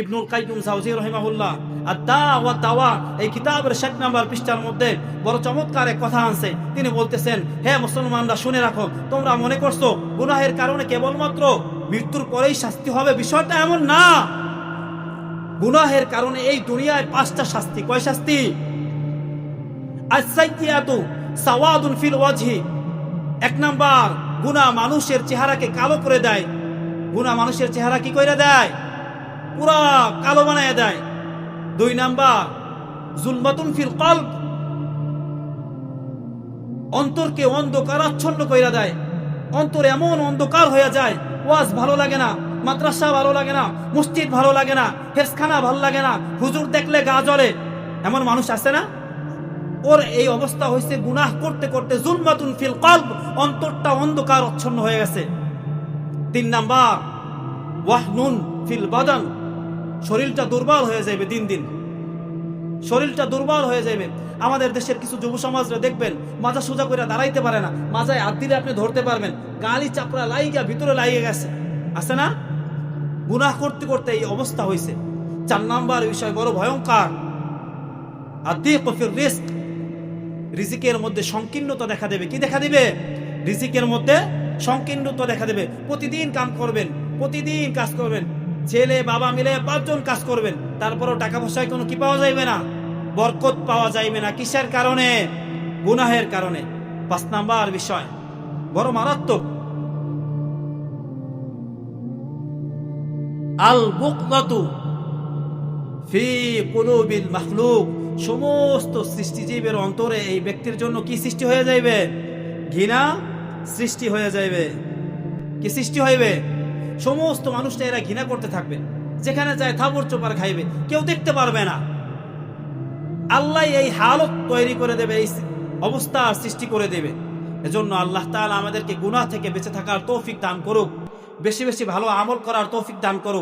ইবনুল কাইয়ুম জাওজি রহিমাহুল্লাহ আর দা ওয়া দাওয়া, এই কিতাবের ষাট নাম্বার পৃষ্ঠার মধ্যে বড় চমৎকার এক কথা আনছে তিনি বলতেছেন, হে মুসলমানরা, শুনে রাখো, তোমরা মনে করছ গুনাহের কারণে কেবলমাত্র মৃত্যুর পরেই শাস্তি হবে? বিষয়টা এমন না। গুনাহের কারণে এই দুনিয়ায় পাঁচটা শাস্তি। কয় শাস্তি? আসাইয়াতু সাওয়াদুন ফিল ওয়াজহি। এক নাম্বার, গুনাহ মানুষের চেহারাকে কালো করে দেয়। গুনাহ মানুষের চেহারা কি করে দেয়? পুরা কালো বানায় দেয়। দুই নাম্বার, জুলমাতুন ফিল কলব। অন্তরকে অন্ধকারাচ্ছন্ন কইরা দেয়। অন্তর এমন অন্ধকার হয়ে যায়, ওয়াজ ভালো লাগে না, মাদ্রাসা ভালো লাগে না, মসজিদ ভালো লাগে না হেফখানা ভালো লাগে না, হুজুর দেখলে গা জ্বলে। এমন মানুষ আছে না? ওর এই অবস্থা হয়েছে গুনাহ করতে করতে জুলমাতুন ফিল কলব, অন্তরটা অন্ধকার অচ্ছন্ন হয়ে গেছে। তিন নাম্বার, ওয়াহনুন ফিল বাদান। শরীরটা দুর্বল হয়ে যাবে দিন দিন। শরীরটা দুর্বল হয়ে যাবে আমাদের দেশের কিছু যুব সমাজরা দেখবেন, মাজা সোজা করে দাঁড়াইতে পারে না। মাজায় হাত দিলে আপনি ধরতে পারবেন। গালি চাপড়া লাইগা ভিতরে লাইগে গেছে। আছে না? গুনাহ করতে করতে এই অবস্থা হয়েছে চার নাম্বার বিষয় বড় ভয়ঙ্কর। রিজিকের মধ্যে সংকীর্ণতা দেখা দেবে। কি দেখা দিবে? রিজিকের মধ্যে সংকীর্ণতা দেখা দেবে। প্রতিদিন কাম করবেন, প্রতিদিন কাজ করবেন। ছেলে, বাবা মিলে পাঁচজন কাজ করবেন। তারপরও টাকা পয়সায় কোনো কি পাওয়া যাইবে না? বরকত পাওয়া যাইবে না। কিসের কারণে? গুনাহের কারণে। পাঁচ নাম্বার বিষয়। বড় মারাত্মক। আল বুকলাতু ফি কুলুবিল মাখলুক। সমস্ত সৃষ্টিজীবের অন্তরে এই ব্যক্তির জন্য কি সৃষ্টি হয়ে যাইবে? ঘৃণা সৃষ্টি হয়ে যাইবে। কি সৃষ্টি হইবে? সমস্ত মানুষটা এরা ঘৃণা করতে থাকবে। যেখানে যায় থাবর চোপার খাইবে। কেউ দেখতে পারবে না। আল্লাহ এই হালত তৈরি করে দেবে, এই অবস্থা সৃষ্টি করে দেবে। এজন্য আল্লাহ তালা আমাদেরকে গুনাহ থেকে বেঁচে থাকার তৌফিক দান করুক। বেশি বেশি ভালো আমল করার তৌফিক দান করুক।